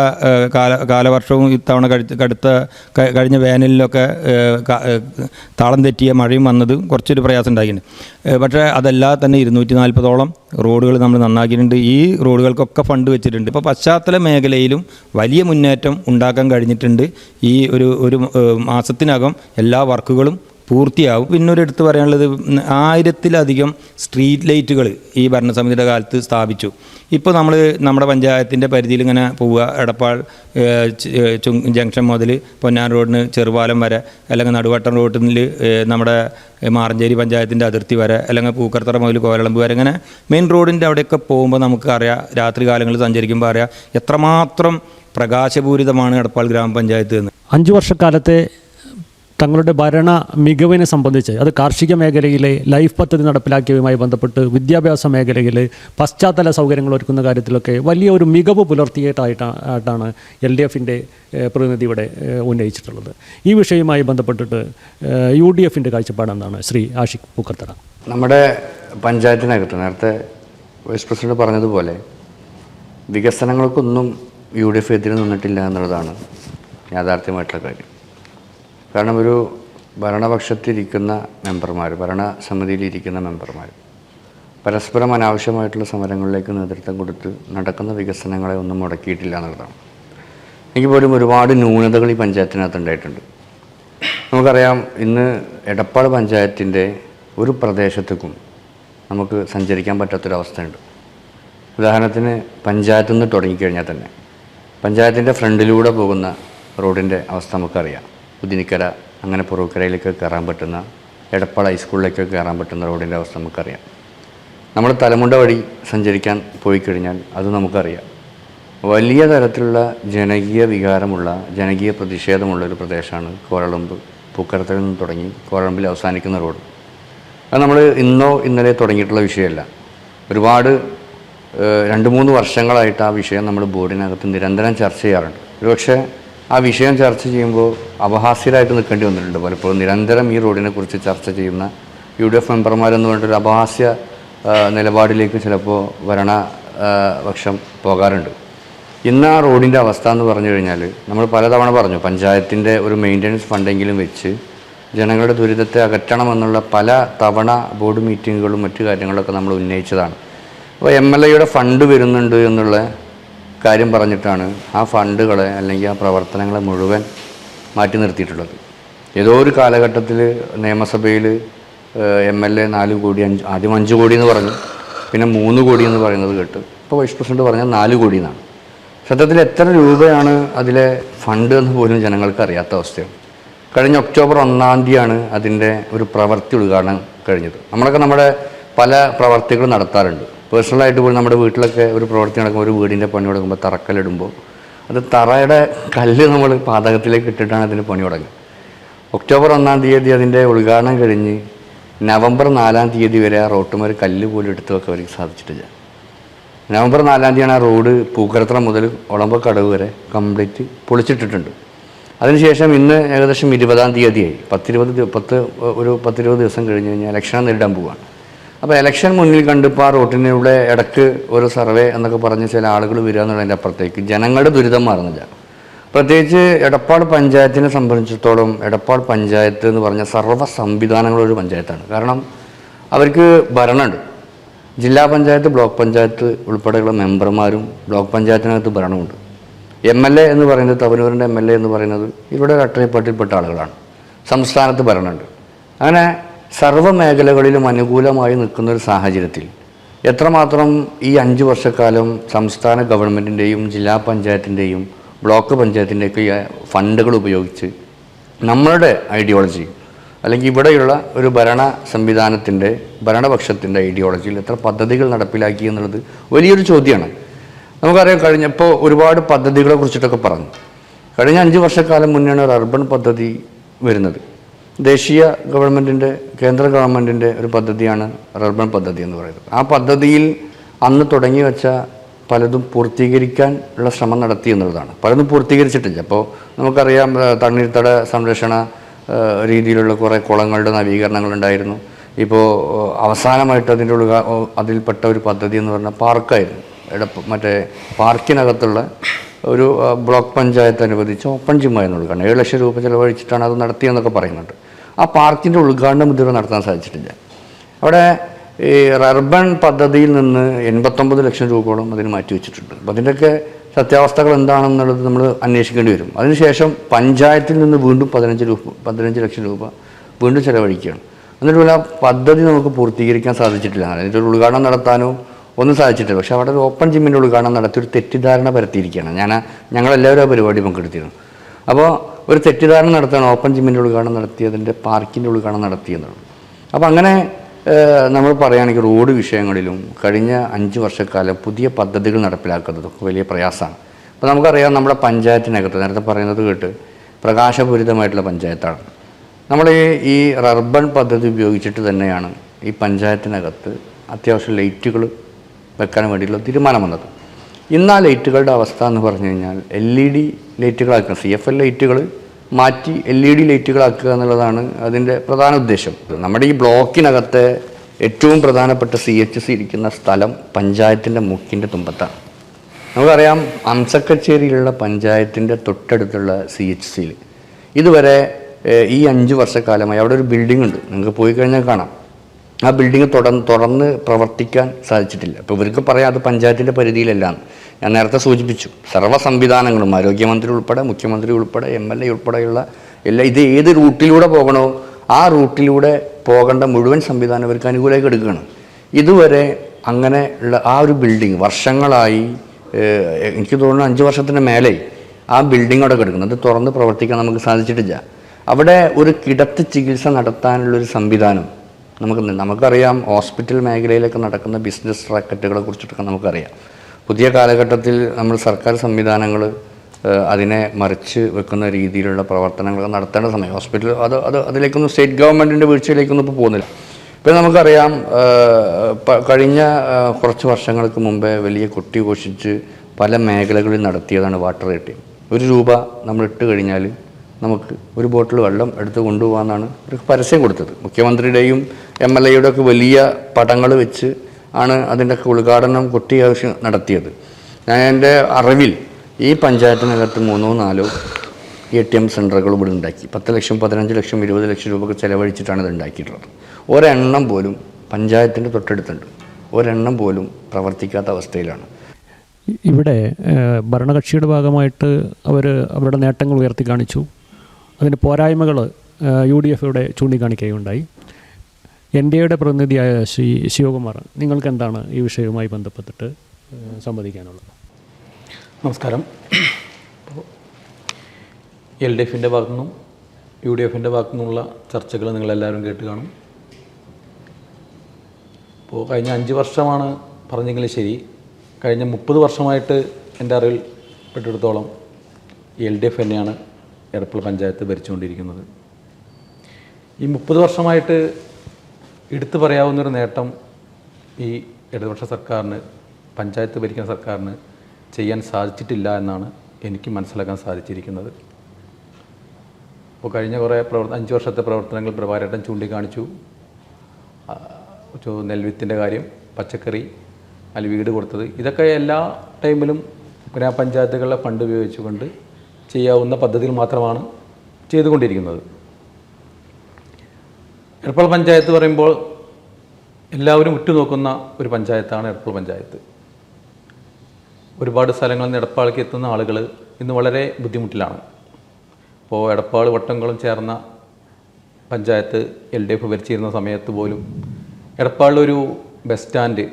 കാല കാലവർഷവും ഇത്തവണ കടുത്ത കഴിഞ്ഞ വേനലിലൊക്കെ താളം തെറ്റിയ മഴയും വന്നത് കുറച്ചൊരു പ്രയാസം ഉണ്ടായിട്ടുണ്ട്. പക്ഷേ അതല്ലാതെ തന്നെ ഇരുന്നൂറ്റി നാൽപ്പതോളം റോഡുകൾ നമ്മൾ നന്നാക്കിയിട്ടുണ്ട്. ഈ റോഡുകൾക്കൊക്കെ ഫണ്ട് വെച്ചിട്ടുണ്ട്. ഇപ്പോൾ പശ്ചാത്തല മേഖലയിലും വലിയ മുന്നേറ്റം ഉണ്ടാക്കാൻ കഴിഞ്ഞിട്ടുണ്ട്. ഈ ഒരു ഒരു മാസത്തിനകം എല്ലാ വർക്കുകളും പൂർത്തിയാവും. പിന്നെ ഒരു എടുത്ത് പറയാനുള്ളത് ആയിരത്തിലധികം സ്ട്രീറ്റ് ലൈറ്റുകൾ ഈ ഭരണസമിതിയുടെ കാലത്ത് സ്ഥാപിച്ചു. ഇപ്പോൾ നമ്മൾ നമ്മുടെ പഞ്ചായത്തിന്റെ പരിധിയിൽ ഇങ്ങനെ പോവുക. എടപ്പാൾ ജംഗ്ഷൻ മുതൽ പൊന്നാൻ റോഡിന് ചെറുപാലം വരെ അല്ലെങ്കിൽ നടുവട്ടം റോഡിൽ നമ്മുടെ മാറഞ്ചേരി പഞ്ചായത്തിന്റെ അതിർത്തി വരെ അല്ലെങ്കിൽ പൂക്കർത്തറ മുതൽ കോലളമ്പ് വരെ ഇങ്ങനെ മെയിൻ റോഡിന്റെ അവിടെയൊക്കെ പോകുമ്പോൾ നമുക്ക് അറിയാം രാത്രി കാലങ്ങളിൽ സഞ്ചരിക്കുമ്പോൾ അറിയാം എത്രമാത്രം പ്രകാശപൂരിതമാണ് എടപ്പാൾ ഗ്രാമപഞ്ചായത്ത് എന്ന്. അഞ്ചു വർഷക്കാലത്തെ തങ്ങളുടെ ഭരണ മികവിനെ സംബന്ധിച്ച് അത് കാർഷിക മേഖലയിലെ ലൈഫ് പദ്ധതി നടപ്പിലാക്കിയതുമായി ബന്ധപ്പെട്ട് വിദ്യാഭ്യാസ മേഖലയിൽ പശ്ചാത്തല സൗകര്യങ്ങൾ ഒരുക്കുന്ന കാര്യത്തിലൊക്കെ വലിയ ഒരു മികവ് പുലർത്തിയിട്ടായിട്ടാണ് എൽ ഡി എഫിന്റെ പ്രതിനിധി ഇവിടെ ഉന്നയിച്ചിട്ടുള്ളത്. ഈ വിഷയവുമായി ബന്ധപ്പെട്ടിട്ട് യു ഡി എഫിന്റെ കാഴ്ചപ്പാടെന്നാണ് ശ്രീ ആഷിഖ് പൂക്കർത്തട നമ്മുടെ പഞ്ചായത്തിനകത്ത് നേരത്തെ വൈസ് പ്രസിഡന്റ് പറഞ്ഞതുപോലെ വികസനങ്ങൾക്കൊന്നും യു ഡി എഫ് എതിരെ നിന്നിട്ടില്ല എന്നുള്ളതാണ് യാഥാർത്ഥ്യമായിട്ടുള്ള കാര്യം. കാരണം ഒരു ഭരണപക്ഷത്തിരിക്കുന്ന മെമ്പർമാർ ഭരണസമിതിയിലിരിക്കുന്ന മെമ്പർമാർ പരസ്പരം അനാവശ്യമായിട്ടുള്ള സമരങ്ങളിലേക്ക് നേതൃത്വം കൊടുത്ത് നടക്കുന്ന വികസനങ്ങളെ ഒന്നും മുടക്കിയിട്ടില്ല എന്നുള്ളതാണ്. എനിക്ക് പോലും ഒരുപാട് ന്യൂനതകൾ ഈ പഞ്ചായത്തിനകത്ത് ഉണ്ടായിട്ടുണ്ട് നമുക്കറിയാം ഇന്ന് എടപ്പാട് പഞ്ചായത്തിന്റെ ഒരു പ്രദേശത്തേക്കും നമുക്ക് സഞ്ചരിക്കാൻ പറ്റാത്തൊരവസ്ഥയുണ്ട്. ഉദാഹരണത്തിന് പഞ്ചായത്തിൽ നിന്ന് തുടങ്ങിക്കഴിഞ്ഞാൽ തന്നെ പഞ്ചായത്തിന്റെ ഫ്രണ്ടിലൂടെ പോകുന്ന റോഡിന്റെ അവസ്ഥ നമുക്കറിയാം. ഉദിനിക്കര അങ്ങനെ പുറവുക്കരയിലേക്ക് കയറാൻ പറ്റുന്ന എടപ്പാള ഹൈസ്കൂളിലേക്ക് കയറാൻ പറ്റുന്ന റോഡിന്റെ അവസ്ഥ നമുക്കറിയാം. നമ്മൾ തലമുണ്ട വഴി സഞ്ചരിക്കാൻ പോയി കഴിഞ്ഞാൽ അത് നമുക്കറിയാം. വലിയ തരത്തിലുള്ള ജനകീയ വികാരമുള്ള ജനകീയ പ്രതിഷേധമുള്ള ഒരു പ്രദേശമാണ് കോരളമ്പ്. പൂക്കരത്തിൽ നിന്ന് തുടങ്ങി കോരളമ്പിൽ അവസാനിക്കുന്ന റോഡ്. അത് നമ്മൾ ഇന്നോ ഇന്നലെ തുടങ്ങിയിട്ടുള്ള വിഷയമല്ല. ഒരുപാട് രണ്ട് മൂന്ന് വർഷങ്ങളായിട്ട് ആ വിഷയം നമ്മൾ ബോർഡിനകത്ത് നിരന്തരം ചർച്ച ചെയ്യാറുണ്ട്. ഒരുപക്ഷെ ആ വിഷയം ചർച്ച ചെയ്യുമ്പോൾ അപഹാസ്യരായിട്ട് നിൽക്കേണ്ടി വന്നിട്ടുണ്ട്. പലപ്പോഴും നിരന്തരം ഈ റോഡിനെ കുറിച്ച് ചർച്ച ചെയ്യുന്ന യു ഡി എഫ് മെമ്പർമാരെന്ന് പറഞ്ഞിട്ടൊരു അപഹാസ്യ നിലപാടിലേക്ക് ചിലപ്പോൾ ഭരണ പക്ഷം പോകാറുണ്ട്. ഇന്ന് ആ റോഡിന്റെ അവസ്ഥ എന്ന് പറഞ്ഞു കഴിഞ്ഞാൽ നമ്മൾ പലതവണ പറഞ്ഞു പഞ്ചായത്തിന്റെ ഒരു മെയിന്റനൻസ് ഫണ്ടെങ്കിലും വെച്ച് ജനങ്ങളുടെ ദുരിതത്തെ അകറ്റണമെന്നുള്ള പല തവണ ബോർഡ് മീറ്റിങ്ങുകളും മറ്റു കാര്യങ്ങളൊക്കെ നമ്മൾ ഉന്നയിച്ചതാണ്. അപ്പോൾ എം എൽ എയുടെ ഫണ്ട് വരുന്നുണ്ട് എന്നുള്ള കാര്യം പറഞ്ഞിട്ടാണ് ആ ഫണ്ടുകളെ അല്ലെങ്കിൽ ആ പ്രവർത്തനങ്ങളെ മുഴുവൻ മാറ്റി നിർത്തിയിട്ടുള്ളത്. ഏതോ ഒരു കാലഘട്ടത്തിൽ നിയമസഭയിൽ എം എൽ എ നാല് കോടി അഞ്ച് ആദ്യം അഞ്ച് കോടി എന്ന് പറഞ്ഞു പിന്നെ മൂന്ന് കോടി എന്ന് പറയുന്നത് കേട്ട്. ഇപ്പോൾ വൈസ് പ്രസിഡന്റ് പറഞ്ഞാൽ നാല് കോടി എന്നാണ്. സത്യത്തിൽ എത്ര രൂപയാണ് അതിലെ ഫണ്ട് എന്ന് പോലും ജനങ്ങൾക്ക് അറിയാത്ത അവസ്ഥയാണ്. കഴിഞ്ഞ ഒക്ടോബർ ഒന്നാം തീയതിയാണ് അതിന്റെ ഒരു പ്രവൃത്തി ഉദ്ഘാടനം കഴിഞ്ഞത്. നമ്മളൊക്കെ നമ്മുടെ പല പ്രവർത്തികളും നടത്താറുണ്ട്. പേഴ്സണലായിട്ട് പോലും നമ്മുടെ വീട്ടിലൊക്കെ ഒരു പ്രവൃത്തി നടക്കുമ്പോൾ ഒരു വീടിന്റെ പണി തുടങ്ങുമ്പോൾ തറക്കല്ലിടുമ്പോൾ അത് തറയുടെ കല്ല് നമ്മൾ പാതകത്തിലേക്ക് ഇട്ടിട്ടാണ് അതിന് പണി തുടങ്ങുക. ഒക്ടോബർ ഒന്നാം തീയതി അതിന്റെ ഉദ്ഘാടനം കഴിഞ്ഞ് നവംബർ നാലാം തീയതി വരെ ആ റോട്ടുമാർ കല്ല് പോലും എടുത്തു വെക്കാൻ അവർക്ക് സാധിച്ചിട്ടില്ല. നവംബർ നാലാം തീയതിയാണ് ആ റോഡ് പൂക്കരത്ര മുതൽ ഒളമ്പക്കടവ് വരെ കംപ്ലീറ്റ് പൊളിച്ചിട്ടിട്ടുണ്ട്. അതിനുശേഷം ഇന്ന് ഏകദേശം ഇരുപതാം തീയതിയായി. പത്തിരുപത് പത്ത് ഒരു പത്തിരുപത് ദിവസം കഴിഞ്ഞ് കഴിഞ്ഞാൽ ലക്ഷണം നേരിടാൻ പോവുകയാണ് അപ്പോൾ ഇലക്ഷൻ മുന്നിൽ കണ്ടിപ്പോൾ ആ റോട്ടിനിവിടെ ഇടയ്ക്ക് ഒരു സർവേ എന്നൊക്കെ പറഞ്ഞ് ചില ആളുകൾ വരിക എന്നുള്ളതിന്റെ അപ്പുറത്തേക്ക് ജനങ്ങളുടെ ദുരിതം മാറുന്നില്ല. പ്രത്യേകിച്ച് എടപ്പാട് പഞ്ചായത്തിനെ സംബന്ധിച്ചിടത്തോളം എടപ്പാട് പഞ്ചായത്ത് എന്ന് പറഞ്ഞ സർവ സംവിധാനങ്ങളൊരു പഞ്ചായത്താണ്. കാരണം അവർക്ക് ഭരണമുണ്ട്. ജില്ലാ പഞ്ചായത്ത് ബ്ലോക്ക് പഞ്ചായത്ത് ഉൾപ്പെടെയുള്ള മെമ്പർമാരും ബ്ലോക്ക് പഞ്ചായത്തിനകത്ത് ഭരണമുണ്ട്. എം എൽ എ എന്ന് പറയുന്നത് തവനൂരിന്റെ എം എൽ എ എന്ന് പറയുന്നത് ഇവിടെ കട്ടറിപ്പാട്ടിൽപ്പെട്ട ആളുകളാണ്. സംസ്ഥാനത്ത് ഭരണമുണ്ട്. അങ്ങനെ സർവ മേഖലകളിലും അനുകൂലമായി നിൽക്കുന്ന ഒരു സാഹചര്യത്തിൽ എത്രമാത്രം ഈ അഞ്ച് വർഷക്കാലം സംസ്ഥാന ഗവൺമെന്റിന്റെയും ജില്ലാ പഞ്ചായത്തിന്റെയും ബ്ലോക്ക് പഞ്ചായത്തിന്റെയൊക്കെ ഫണ്ടുകൾ ഉപയോഗിച്ച് നമ്മളുടെ ഐഡിയോളജി അല്ലെങ്കിൽ ഇവിടെയുള്ള ഒരു ഭരണ സംവിധാനത്തിന്റെ ഭരണപക്ഷത്തിന്റെ ഐഡിയോളജിയിൽ എത്ര പദ്ധതികൾ നടപ്പിലാക്കി എന്നുള്ളത് വലിയൊരു ചോദ്യമാണ്. നമുക്കറിയാം കഴിഞ്ഞപ്പോൾ ഒരുപാട് പദ്ധതികളെ കുറിച്ചിട്ടൊക്കെ പറഞ്ഞു. കഴിഞ്ഞ അഞ്ച് വർഷക്കാലം മുന്നെയാണ് ഒരു അർബൻ പദ്ധതി വരുന്നത്. ദേശീയ ഗവൺമെന്റിന്റെ കേന്ദ്ര ഗവൺമെന്റിന്റെ ഒരു പദ്ധതിയാണ് റർബൻ പദ്ധതി എന്ന് പറയുന്നത്. ആ പദ്ധതിയിൽ അന്ന് തുടങ്ങി വെച്ച പലതും പൂർത്തീകരിക്കാൻ ഉള്ള ശ്രമം നടത്തി എന്നുള്ളതാണ്. പലതും പൂർത്തീകരിച്ചിട്ടില്ല. അപ്പോൾ നമുക്കറിയാം തണ്ണീർത്തട സംരക്ഷണ രീതിയിലുള്ള കുറേ കുളങ്ങളുടെ നവീകരണങ്ങൾ ഉണ്ടായിരുന്നു. ഇപ്പോൾ അവസാനമായിട്ട് അതിന്റെ ഉള്ള അതിൽപ്പെട്ട ഒരു പദ്ധതി എന്ന് പറഞ്ഞാൽ പാർക്കായിരുന്നു. ഇട മറ്റേ പാർക്കിനകത്തുള്ള ഒരു ബ്ലോക്ക് പഞ്ചായത്ത് അനുവദിച്ച ഓപ്പൺ ജിമ്മായിരുന്നു ഉദ്ഘാടനം ഏഴ് ലക്ഷം രൂപ ചിലവഴിച്ചിട്ടാണ് അത് നടത്തിയെന്നൊക്കെ പറയുന്നുണ്ട്. ആ പാർക്കിന്റെ ഉദ്ഘാടനം ഇതുവരെ നടത്താൻ സാധിച്ചിട്ടില്ല. അവിടെ ഈ റർബൺ പദ്ധതിയിൽ നിന്ന് എൺപത്തൊമ്പത് ലക്ഷം രൂപയോളം അതിന് മാറ്റി വെച്ചിട്ടുണ്ട്. അപ്പോൾ അതിന്റെയൊക്കെ സത്യാവസ്ഥകൾ എന്താണെന്നുള്ളത് നമ്മൾ അന്വേഷിക്കേണ്ടി വരും. അതിനുശേഷം പഞ്ചായത്തിൽ നിന്ന് വീണ്ടും പതിനഞ്ച് രൂപ പതിനഞ്ച് ലക്ഷം രൂപ വീണ്ടും ചിലവഴിക്കുകയാണ്. എന്നിട്ടുള്ള ആ പദ്ധതി നമുക്ക് പൂർത്തീകരിക്കാൻ സാധിച്ചിട്ടില്ല. അതിന്റെ ഒരു ഉദ്ഘാടനം നടത്താനോ ഒന്നും സാധിച്ചിട്ടില്ല. പക്ഷേ അവിടെ ഒരു ഓപ്പൺ ജിമ്മിന്റെ ഉദ്ഘാടനം നടത്തി ഒരു തെറ്റിദ്ധാരണ പരത്തിയിരിക്കുകയാണ്. ഞാൻ ഞങ്ങളെല്ലാവരും ആ പരിപാടി പങ്കെടുത്തിരുന്നു. അപ്പോൾ ഒരു തെറ്റിദ്ധാരണ നടത്താണ് ഓപ്പൺ ജിമ്മിന്റെ ഉദ്ഘാടനം നടത്തിയതിന്റെ പാർക്കിന്റെ ഉദ്ഘാടനം നടത്തിയെന്നുള്ളത് അപ്പോൾ അങ്ങനെ നമ്മൾ പറയുകയാണെങ്കിൽ റോഡ് വിഷയങ്ങളിലും കഴിഞ്ഞ അഞ്ച് വർഷക്കാലം പുതിയ പദ്ധതികൾ നടപ്പിലാക്കുന്നതൊക്കെ വലിയ പ്രയാസമാണ്. അപ്പോൾ നമുക്കറിയാം നമ്മുടെ പഞ്ചായത്തിനകത്ത് നേരത്തെ പറയുന്നത് കേട്ട് പ്രകാശപൂരിതമായിട്ടുള്ള പഞ്ചായത്താണ്. നമ്മൾ ഈ റർബൺ പദ്ധതി ഉപയോഗിച്ചിട്ട് തന്നെയാണ് ഈ പഞ്ചായത്തിനകത്ത് അത്യാവശ്യം ലൈറ്റുകൾ വെക്കാൻ വേണ്ടിയിട്ടുള്ള തീരുമാനം വന്നത്. ഇന്ന് ആ ലൈറ്റുകളുടെ അവസ്ഥ എന്ന് പറഞ്ഞു കഴിഞ്ഞാൽ എൽ ഇ ഡി ലൈറ്റുകളാക്കുക. സി എഫ് എൽ ലൈറ്റുകൾ മാറ്റി എൽ ഇ ഡി ലൈറ്റുകളാക്കുക എന്നുള്ളതാണ് അതിന്റെ പ്രധാന ഉദ്ദേശം. നമ്മുടെ ഈ ബ്ലോക്കിനകത്തെ ഏറ്റവും പ്രധാനപ്പെട്ട സി എച്ച് സി ഇരിക്കുന്ന സ്ഥലം പഞ്ചായത്തിന്റെ മുക്കിന്റെ തുമ്പത്താണ്. നമുക്കറിയാം അംസക്കച്ചേരിയിലുള്ള പഞ്ചായത്തിന്റെ തൊട്ടടുത്തുള്ള സി എച്ച് സിയിൽ ഇതുവരെ ഈ അഞ്ച് വർഷക്കാലമായി അവിടെ ഒരു ബിൽഡിംഗ് ഉണ്ട് നിങ്ങൾക്ക് പോയി കഴിഞ്ഞാൽ കാണാം. ആ ബിൽഡിംഗ് തുടർന്ന് തുറന്ന് പ്രവർത്തിക്കാൻ സാധിച്ചിട്ടില്ല. അപ്പോൾ ഇവർക്ക് പറയാം അത് പഞ്ചായത്തിന്റെ പരിധിയിലല്ല എന്ന്. ഞാൻ നേരത്തെ സൂചിപ്പിച്ചു. സർവ സംവിധാനങ്ങളും ആരോഗ്യമന്ത്രി ഉൾപ്പെടെ മുഖ്യമന്ത്രി ഉൾപ്പെടെ എം എൽ എ ഉൾപ്പെടെയുള്ള എല്ലാ ഇത് ഏത് റൂട്ടിലൂടെ പോകണോ ആ റൂട്ടിലൂടെ പോകേണ്ട മുഴുവൻ സംവിധാനം ഇവർക്ക് അനുകൂലമായി എടുക്കുകയാണ്. ഇതുവരെ അങ്ങനെ ഉള്ള ആ ഒരു ബിൽഡിംഗ് വർഷങ്ങളായി എനിക്ക് തോന്നുന്നു അഞ്ച് വർഷത്തിന് മേലെ ആ ബിൽഡിംഗ് അവിടെ കിടക്കുന്നത് തുറന്ന് പ്രവർത്തിക്കാൻ നമുക്ക് സാധിച്ചിട്ടില്ല. അവിടെ ഒരു കിടത്ത് ചികിത്സ നടത്താനുള്ളൊരു സംവിധാനം നമുക്ക് നമുക്കറിയാം ഹോസ്പിറ്റൽ മേഖലയിലൊക്കെ നടക്കുന്ന ബിസിനസ് റാക്കറ്റുകളെ കുറിച്ചിട്ടൊക്കെ നമുക്കറിയാം. പുതിയ കാലഘട്ടത്തിൽ നമ്മൾ സർക്കാർ സംവിധാനങ്ങൾ അതിനെ മറിച്ച് വെക്കുന്ന രീതിയിലുള്ള പ്രവർത്തനങ്ങൾ നടത്തേണ്ട സമയം. ഹോസ്പിറ്റൽ അത് അത് അതിലേക്കൊന്നും സ്റ്റേറ്റ് ഗവൺമെന്റിന്റെ വീഴ്ചയിലേക്കൊന്നും ഇപ്പോൾ പോകുന്നില്ല. ഇപ്പം നമുക്കറിയാം കഴിഞ്ഞ കുറച്ച് വർഷങ്ങൾക്ക് മുമ്പേ വലിയ കുട്ടി ഘോഷിച്ച് പല മേഖലകളിൽ നടത്തിയതാണ് വാട്ടർ റേറ്റിംഗ്. ഒരു രൂപ നമ്മൾ ഇട്ട് കഴിഞ്ഞാൽ നമുക്ക് ഒരു ബോട്ടിൽ വെള്ളം എടുത്ത് കൊണ്ടുപോകാമെന്നാണ് ഒരു പരസ്യം കൊടുത്തത്. മുഖ്യമന്ത്രിയുടെയും എം എൽ എയുടെ ഒക്കെ വലിയ പടങ്ങൾ വെച്ച് ആണ് അതിന്റെയൊക്കെ ഉദ്ഘാടനം കുട്ടി ആവശ്യം നടത്തിയത്. ഞാൻ എന്റെ അറിവിൽ ഈ പഞ്ചായത്തിനകത്ത് മൂന്നോ നാലോ എ ടി എം സെന്ററുകൾ ഇവിടെ ഉണ്ടാക്കി. പത്ത് ലക്ഷം പതിനഞ്ച് ലക്ഷം ഇരുപത് ലക്ഷം രൂപ ചിലവഴിച്ചിട്ടാണ് ഇത് ഉണ്ടാക്കിയിട്ടുള്ളത്. ഒരെണ്ണം പോലും പഞ്ചായത്തിന്റെ തൊട്ടടുത്തുണ്ട്. ഒരെണ്ണം പോലും പ്രവർത്തിക്കാത്ത അവസ്ഥയിലാണ്. ഇവിടെ ഭരണകക്ഷിയുടെ ഭാഗമായിട്ട് അവർ അവരുടെ നേട്ടങ്ങൾ ഉയർത്തി കാണിച്ചു. അതിന്റെ പോരായ്മകൾ യു ഡി എഫ് ഇവിടെ ചൂണ്ടിക്കാണിക്കുകയുണ്ടായി. എൻ ഡി എയുടെ പ്രതിനിധിയായ ശ്രീ ശിവകുമാർ നിങ്ങൾക്ക് എന്താണ് ഈ വിഷയവുമായി ബന്ധപ്പെട്ടിട്ട് സംവദിക്കാനുള്ളത്? നമസ്കാരം. എൽ ഡി എഫിന്റെ ഭാഗത്തു നിന്നും യു ഡി എഫിന്റെ ഭാഗത്തു നിന്നുള്ള ചർച്ചകൾ നിങ്ങളെല്ലാവരും കേട്ട് കാണും. ഇപ്പോൾ കഴിഞ്ഞ അഞ്ച് വർഷമാണ് പറഞ്ഞെങ്കിൽ ശരി. കഴിഞ്ഞ മുപ്പത് വർഷമായിട്ട് എന്റെ അറിവിൽ പെട്ടെടുത്തോളം എൽ ഡി എഫ് തന്നെയാണ് എടപ്പൾ പഞ്ചായത്ത് ഭരിച്ചുകൊണ്ടിരിക്കുന്നത്. ഈ മുപ്പത് വർഷമായിട്ട് എടുത്തു പറയാവുന്നൊരു നേട്ടം ഈ ഇടതുപക്ഷ സർക്കാരിന് പഞ്ചായത്ത് ഭരിക്കുന്ന സർക്കാരിന് ചെയ്യാൻ സാധിച്ചിട്ടില്ല എന്നാണ് എനിക്ക് മനസ്സിലാക്കാൻ സാധിച്ചിരിക്കുന്നത്. ഇപ്പോൾ കഴിഞ്ഞ കുറേ പ്രവർത്തന അഞ്ച് വർഷത്തെ പ്രവർത്തനങ്ങൾ പ്രഭാരേട്ടൻ ചൂണ്ടിക്കാണിച്ചു. നെൽവിത്തിന്റെ കാര്യം പച്ചക്കറി അതിൽ വീട് കൊടുത്തത്. ഇതൊക്കെ എല്ലാ ടൈമിലും ഗ്രാമപഞ്ചായത്തുകളിലെ ഫണ്ട് ഉപയോഗിച്ചുകൊണ്ട് ചെയ്യാവുന്ന പദ്ധതികൾ മാത്രമാണ് ചെയ്തുകൊണ്ടിരിക്കുന്നത്. എടപ്പാൾ പഞ്ചായത്ത് പറയുമ്പോൾ എല്ലാവരും ഉറ്റുനോക്കുന്ന ഒരു പഞ്ചായത്താണ് എടപ്പാൾ പഞ്ചായത്ത്. ഒരുപാട് സ്ഥലങ്ങളിൽ നിന്ന് എടപ്പാളിലേക്ക് എത്തുന്ന ആളുകൾ ഇന്ന് വളരെ ബുദ്ധിമുട്ടിലാണ്. ഇപ്പോൾ എടപ്പാൾ വട്ടങ്ങളും ചേർന്ന പഞ്ചായത്ത് എൽ ഡി എഫ് ഭരിച്ചിരുന്ന സമയത്ത് പോലും എടപ്പാളിലൊരു ബസ് സ്റ്റാൻഡ്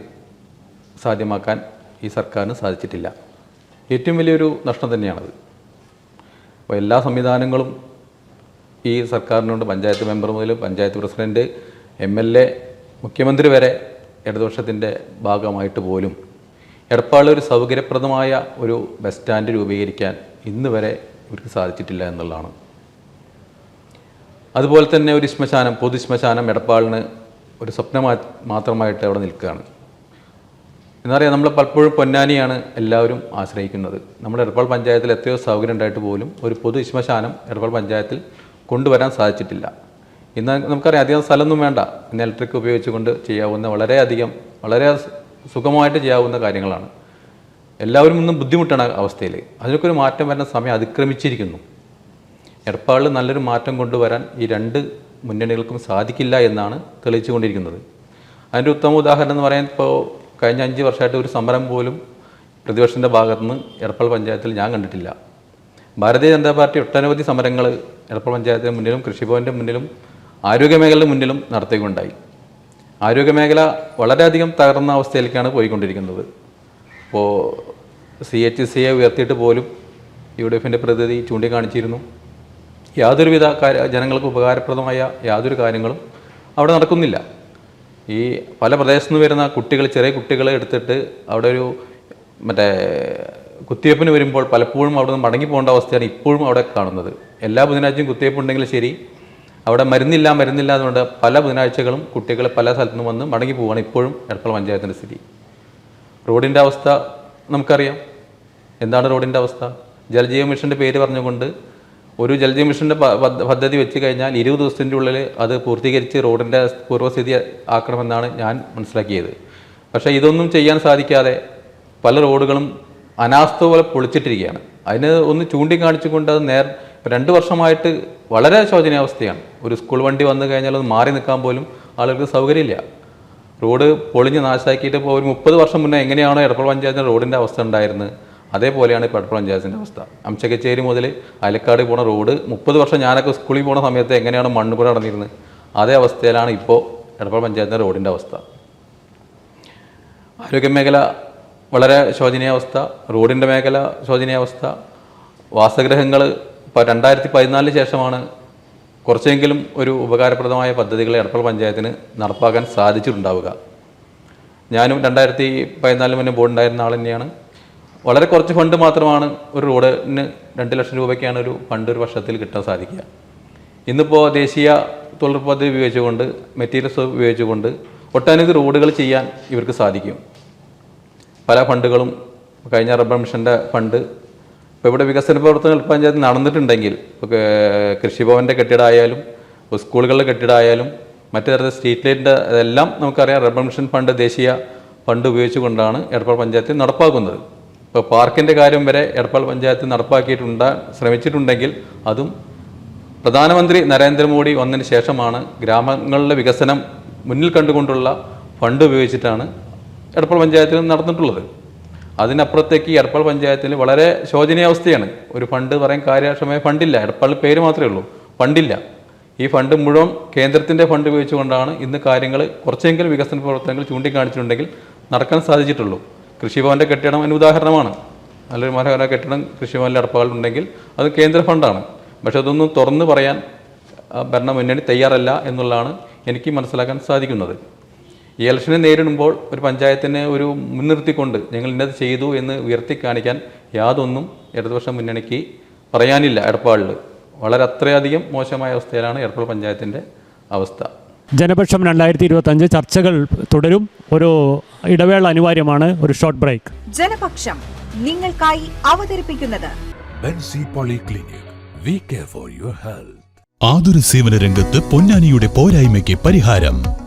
സാധ്യമാക്കാൻ ഈ സർക്കാരിന് സാധിച്ചിട്ടില്ല. ഏറ്റവും വലിയൊരു നഷ്ടം തന്നെയാണത്. അപ്പോൾ എല്ലാ സംവിധാനങ്ങളും ഈ സർക്കാരിനുണ്ട് പഞ്ചായത്ത് മെമ്പർ മുതൽ panchayat president M L A മുഖ്യമന്ത്രി വരെ ഇടതുപക്ഷത്തിന്റെ ഭാഗമായിട്ട് പോലും എടപ്പാളിൽ ഒരു സൗകര്യപ്രദമായ ഒരു ബസ് സ്റ്റാൻഡ് രൂപീകരിക്കാൻ ഇന്ന് വരെ ഇവർക്ക് സാധിച്ചിട്ടില്ല എന്നുള്ളതാണ്. അതുപോലെ തന്നെ ഒരു ശ്മശാനം പൊതു ശ്മശാനം എടപ്പാളിന് ഒരു സ്വപ്നമാ മാത്രമായിട്ട് അവിടെ നിൽക്കുകയാണ്. എന്നറിയാം നമ്മൾ പലപ്പോഴും പൊന്നാനിയാണ് എല്ലാവരും ആശ്രയിക്കുന്നത്. നമ്മുടെ എടപ്പാൾ പഞ്ചായത്തിൽ എത്രയോ സൗകര്യം ഉണ്ടായിട്ട് പോലും ഒരു പൊതു ശ്മശാനം എടപ്പാൾ പഞ്ചായത്തിൽ കൊണ്ടുവരാൻ സാധിച്ചിട്ടില്ല. ഇന്ന് നമുക്കറിയാം അധികം സ്ഥലമൊന്നും വേണ്ട. ഇന്ന് ഇലക്ട്രിക് ഉപയോഗിച്ചുകൊണ്ട് ചെയ്യാവുന്ന വളരെയധികം വളരെ സുഖമായിട്ട് ചെയ്യാവുന്ന കാര്യങ്ങളാണ്. എല്ലാവരും ഇന്നും ബുദ്ധിമുട്ടാണ് അവസ്ഥയിൽ അതിനൊക്കെ ഒരു മാറ്റം വരുന്ന സമയം അതിക്രമിച്ചിരിക്കുന്നു. എടപ്പാളിൽ നല്ലൊരു മാറ്റം കൊണ്ടുവരാൻ ഈ രണ്ട് മുന്നണികൾക്കും സാധിക്കില്ല എന്നാണ് തെളിയിച്ചുകൊണ്ടിരിക്കുന്നത്. അതിന്റെ ഉത്തമ ഉദാഹരണം എന്ന് പറയാൻ ഇപ്പോൾ കഴിഞ്ഞ അഞ്ച് വർഷമായിട്ട് ഒരു സമരം പോലും പ്രതിപക്ഷത്തിന്റെ ഭാഗത്തുനിന്ന് എടപ്പാൾ പഞ്ചായത്തിൽ ഞാൻ കണ്ടിട്ടില്ല. ഭാരതീയ ജനതാ പാർട്ടി ഒട്ടനവധി സമരങ്ങൾ എടപ്പാൾ പഞ്ചായത്തിന് മുന്നിലും കൃഷിഭവന്റെ മുന്നിലും ആരോഗ്യമേഖലയുടെ മുന്നിലും നടത്തിക്കൊണ്ടായി. ആരോഗ്യമേഖല വളരെയധികം തകർന്ന അവസ്ഥയിലേക്കാണ് പോയിക്കൊണ്ടിരിക്കുന്നത്. ഇപ്പോൾ സി എച്ച് സിയെ ഉയർത്തിയിട്ട് പോലും യു ഡി എഫിന്റെ പ്രതിനിധി ചൂണ്ടിക്കാണിച്ചിരുന്നു. യാതൊരുവിധ ജനങ്ങൾക്ക് ഉപകാരപ്രദമായ യാതൊരു കാര്യങ്ങളും അവിടെ നടക്കുന്നില്ല. ഈ പല പ്രദേശത്തു നിന്ന് വരുന്ന കുട്ടികൾ ചെറിയ കുട്ടികളെ എടുത്തിട്ട് അവിടെ ഒരു മറ്റേ കുത്തിവയ്പ്പിന് വരുമ്പോൾ പലപ്പോഴും അവിടെ നിന്ന് മടങ്ങി പോകേണ്ട അവസ്ഥയാണ് ഇപ്പോഴും അവിടെ കാണുന്നത്. എല്ലാ ബുധനാഴ്ചയും കുത്തിവയ്പ്പ് ഉണ്ടെങ്കിൽ ശരി. അവിടെ മരുന്നില്ല മരുന്നില്ല എന്നുകൊണ്ട് പല ബുധനാഴ്ചകളും കുട്ടികൾ പല സ്ഥലത്തു നിന്ന് വന്ന് മടങ്ങി പോവുകയാണ് ഇപ്പോഴും എടപ്പാൾ പഞ്ചായത്തിന്റെ സ്ഥിതി. റോഡിന്റെ അവസ്ഥ നമുക്കറിയാം. എന്താണ് റോഡിന്റെ അവസ്ഥ? ജലജീവ മിഷന്റെ പേര് പറഞ്ഞുകൊണ്ട് ഒരു ജലജീവ മിഷന്റെ പദ്ധതി വെച്ച് കഴിഞ്ഞാൽ ഇരുപത് ദിവസത്തിന്റെ ഉള്ളിൽ അത് പൂർത്തീകരിച്ച് റോഡിന്റെ പൂർവസ്ഥിതി ആക്കണമെന്നാണ് ഞാൻ മനസ്സിലാക്കിയത്. പക്ഷേ ഇതൊന്നും ചെയ്യാൻ സാധിക്കാതെ പല റോഡുകളും അനാസ്ഥ പോലെ പൊളിച്ചിട്ടിരിക്കുകയാണ്. അതിന് ഒന്ന് ചൂണ്ടിക്കാണിച്ചുകൊണ്ട് അത് നേർ രണ്ട് വർഷമായിട്ട് വളരെ ശോചനീയാവസ്ഥയാണ്. ഒരു സ്കൂൾ വണ്ടി വന്നു കഴിഞ്ഞാൽ അത് മാറി നിൽക്കാൻ പോലും ആളുകൾക്ക് സൗകര്യമില്ല. റോഡ് പൊളിഞ്ഞ് നാശാക്കിയിട്ട് ഇപ്പോൾ ഒരു മുപ്പത് വർഷം മുന്നേ എങ്ങനെയാണോ എടപ്പാൾ പഞ്ചായത്തിന്റെ റോഡിന്റെ അവസ്ഥ ഉണ്ടായിരുന്നത് അതേപോലെയാണ് ഇപ്പോൾ എടപ്പാൾ പഞ്ചായത്തിന്റെ അവസ്ഥ. അംശകച്ചേരി മുതൽ അലക്കാട് പോണ റോഡ് മുപ്പത് വർഷം ഞാനൊക്കെ സ്കൂളിൽ പോണ സമയത്ത് എങ്ങനെയാണ് മണ്ണുപുര നടന്നിരുന്നത് അതേ അവസ്ഥയിലാണ് ഇപ്പോൾ എടപ്പാൾ പഞ്ചായത്തിന്റെ റോഡിന്റെ അവസ്ഥ. ആരോഗ്യമേഖല വളരെ ശോചനീയാവസ്ഥ റോഡിന്റെ മേഖല ശോചനീയാവസ്ഥ വാസഗ്രഹങ്ങൾ ഇപ്പോൾ രണ്ടായിരത്തി പതിനാലിന് ശേഷമാണ് കുറച്ചെങ്കിലും ഒരു ഉപകാരപ്രദമായ പദ്ധതികൾ എടപ്പാൾ പഞ്ചായത്തിന് നടപ്പാക്കാൻ സാധിച്ചിട്ടുണ്ടാവുക. ഞാനും രണ്ടായിരത്തി പതിനാലിന് മുന്നേ ബോർഡ് ഉണ്ടായിരുന്ന ആൾ തന്നെയാണ്. വളരെ കുറച്ച് ഫണ്ട് മാത്രമാണ് ഒരു റോഡിന് രണ്ട് ലക്ഷം രൂപയ്ക്കാണ് ഒരു ഫണ്ട് ഒരു വർഷത്തിൽ കിട്ടാൻ സാധിക്കുക. ഇന്നിപ്പോൾ ദേശീയ തൊഴിലുറപ്പ് പദ്ധതി ഉപയോഗിച്ചുകൊണ്ട് മെറ്റീരിയൽസ് ഉപയോഗിച്ചുകൊണ്ട് ഒട്ടനവധി റോഡുകൾ ചെയ്യാൻ ഇവർക്ക് സാധിക്കും. പല ഫണ്ടുകളും കഴിഞ്ഞ റബ്ബർ മിഷന്റെ ഫണ്ട് ഇപ്പോൾ ഇവിടെ വികസന പ്രവർത്തനങ്ങൾ പഞ്ചായത്ത് നടന്നിട്ടുണ്ടെങ്കിൽ കൃഷിഭവന്റെ കെട്ടിടമായാലും സ്കൂളുകളുടെ കെട്ടിടമായാലും മറ്റു തരത്തിൽ സ്ട്രീറ്റ് ലൈറ്റിന്റെ അതെല്ലാം നമുക്കറിയാം. റബ്ബർ മിഷൻ ഫണ്ട് ദേശീയ ഫണ്ട് ഉപയോഗിച്ചുകൊണ്ടാണ് എടപ്പാൾ പഞ്ചായത്ത് നടപ്പാക്കുന്നത്. ഇപ്പോൾ പാർക്കിന്റെ കാര്യം വരെ എടപ്പാൾ പഞ്ചായത്ത് നടപ്പാക്കിയിട്ടുണ്ട് ശ്രമിച്ചിട്ടുണ്ടെങ്കിൽ അതും പ്രധാനമന്ത്രി നരേന്ദ്രമോദി വന്നതിന് ശേഷമാണ് ഗ്രാമങ്ങളിലെ വികസനം മുന്നിൽ കണ്ടുകൊണ്ടുള്ള ഫണ്ട് ഉപയോഗിച്ചിട്ടാണ് എടപ്പാൾ പഞ്ചായത്തിൽ നടന്നിട്ടുള്ളത്. അതിനപ്പുറത്തേക്ക് എടപ്പാൾ പഞ്ചായത്തിൽ വളരെ ശോചനീയാവസ്ഥയാണ് ഒരു ഫണ്ട് പറയാൻ കാര്യക്ഷമമായ ഫണ്ടില്ല. എടപ്പാളിൽ പേര് മാത്രമേ ഉള്ളൂ. ഫണ്ടില്ല. ഈ ഫണ്ട് മുഴുവൻ കേന്ദ്രത്തിന്റെ ഫണ്ട് ഉപയോഗിച്ചുകൊണ്ടാണ് ഇന്ന് കാര്യങ്ങൾ കുറച്ചെങ്കിലും വികസന പ്രവർത്തനങ്ങൾ ചൂണ്ടിക്കാണിച്ചിട്ടുണ്ടെങ്കിൽ നടക്കാൻ സാധിച്ചിട്ടുള്ളൂ. കൃഷിഭവന്റെ കെട്ടിടം അതിന് ഉദാഹരണമാണ്. നല്ലൊരു മനോഹര കെട്ടിടം കൃഷിഭവനിൽ ഉണ്ടെങ്കിൽ അത് കേന്ദ്ര ഫണ്ടാണ്. പക്ഷെ അതൊന്നും തുറന്നു പറയാൻ ഭരണ ഭരണമുന്നണി തയ്യാറല്ല എന്നുള്ളതാണ് എനിക്ക് മനസ്സിലാക്കാൻ സാധിക്കുന്നത്. ഈ ഇലക്ഷനെ നേരിടുമ്പോൾ ഒരു പഞ്ചായത്തിനെ ഒരു മുൻനിർത്തിക്കൊണ്ട് ഞങ്ങൾ ഇന്നത് ചെയ്തു എന്ന് ഉയർത്തി കാണിക്കാൻ യാതൊന്നും ഇടതുപക്ഷ മുന്നണിക്ക് പറയാനില്ല എടപ്പാളിൽ വളരെ അത്രയധികം മോശമായ അവസ്ഥയിലാണ് എടപ്പാൾ പഞ്ചായത്തിന്റെ അവസ്ഥ. ജനപക്ഷം രണ്ടായിരത്തി ഇരുപത്തി അഞ്ച് ചർച്ചകൾ തുടരും. ഒരു ഇടവേള അനിവാര്യമാണ്. ഒരു ഷോർട്ട് ബ്രേക്ക് ജനപക്ഷം നിങ്ങൾക്കായി അവതരിപ്പിക്കുന്നത്. We care for your health. ആതുര സേവന രംഗത്ത് പൊന്നാനിയുടെ പോരായ്മയ്ക്ക് പരിഹാരം.